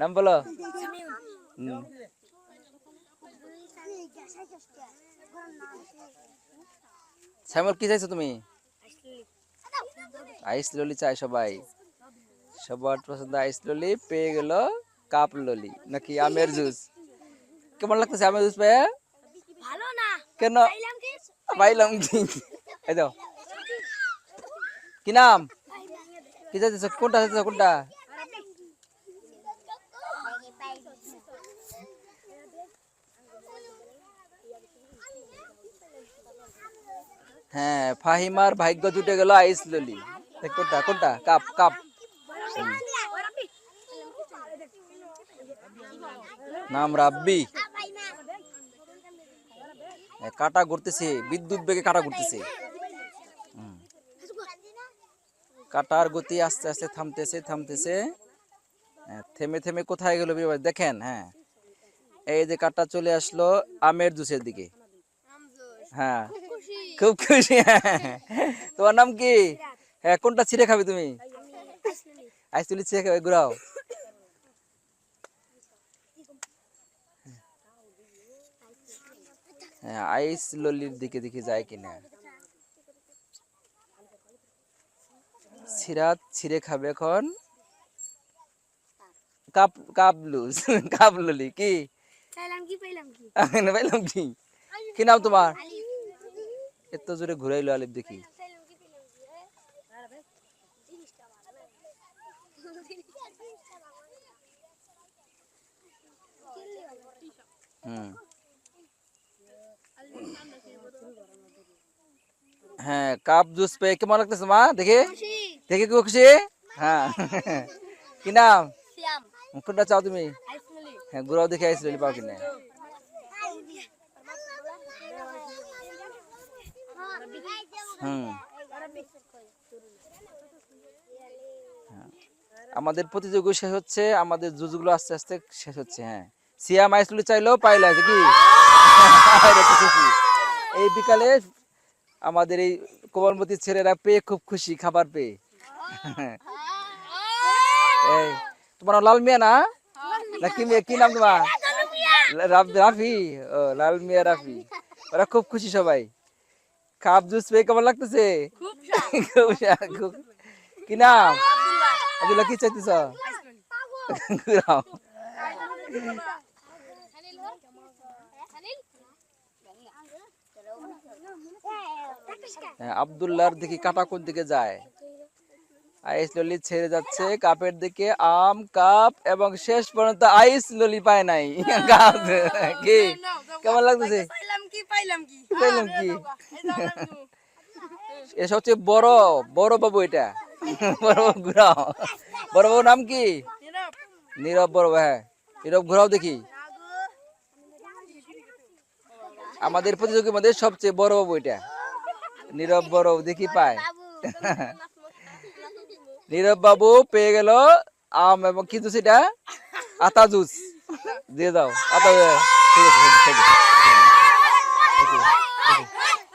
নাম বলো। শ্যামল কি চাইছো তুমি? আইস ললি চাই সবাই। সবার পছন্দ আইস ললি পেয়ে গেল কাপ ললি নাকি আমের জুস? কেমন লাগতেছে আমের জুস পেয়ে ভালো না কেন? পাইলাম কি? এই দাও। কি নাম? কি চাইছো কোনটা চাইছো কোনটা? হ্যাঁ ফাহিমার ভাগ্য জুটে গেল আইস ললি। কোনটা কোনটা? Cup cup. নাম রাব্বি। কাটা ঘুরতেছে, বিদ্যুৎ বেগে কাটা ঘুরতেছে। কাটার গতি আস্তে আস্তে থামতেছে থামতেছে। থেমে থেমে কোথায় গেল দেখেন হ্যাঁ। এই যে কাটা চলে আসলো আমের জুসের দিকে। হ্যাঁ। খুব খুশি তোমার নাম কি? হ্যাঁ কোনটা ছিঁড়ে খাবে তুমি? আইস তুলি ছিঁড়ে খাবে ঘুরাও। হ্যাঁ আইস ললির দিকে দিকে যায় কিনা। সিরাত ছিঁড়ে খাবে এখন। কাপ কাপ লুজ কাপ ললি কি? পাইলাম কি পাইলাম কি? পাইলাম কি? কি নাম তোমার? এত জোরে ঘুরাইলো আলিফ দেখি। হ্যাঁ কাপ জুস পেয়ে কেমন লাগতেছে মা? দেখে। দেখে কি খুশি? হ্যাঁ। কি নাম? কোনটা চাও তুমি? হ্যাঁ ঘুরাও দেখে আইসলি পাও কিনা। আমাদের প্রতিযোগী শেষ হচ্ছে, আমাদের জুজুগুলো আস্তে আস্তে শেষ হচ্ছে হ্যাঁ। সিয়াম আইসলি চাইলেও পাইলা কি। এই বিকালে আমাদের এই কোমলমতি ছেলেরা পেয়ে খুব খুশি, খাবার পেয়ে। এই, তোমার লাল মিয়া না? না কি মিয়া, কি নাম তোমার? রাফি, ও, লাল মিয়া, রাফি। ওরা খুব খুশি সবাই। কাপ জুস পেয়ে কেমন লাগতেছে? খুব খুব- কি নাম? আব্দুল্লাহ। কি চাইতেছ। হ্যাঁ, আব্দুল্লাহর দিকে কাটা কোন দিকে যায়? আইস ললি ছেড়ে যাচ্ছে কাপের দিকে আম কাপ এবং শেষ পর্যন্ত আইস ললি পায় নাই। কাপ। কি? কেমন লাগতেছে? কি পাইলাম কি? পাইলাম কি? এ সবচেয়ে বড় বড় বাবু এটা। বড় বাবু ঘুরাও। বড় বাবুর নাম কি? নীরব। বড় বাবু, হ্যাঁ। নীরব ঘুরাও দেখি। আমাদের প্রতিযোগীর মধ্যে সবচেয়ে বড় বাবু এটা। নীরব বড় দেখি পায়। নীরব বাবু পেয়ে গেল আম এবং কিন্তু সেটা আতা জুস। দিয়ে দাও। আতা ঠিক আছে। Okay.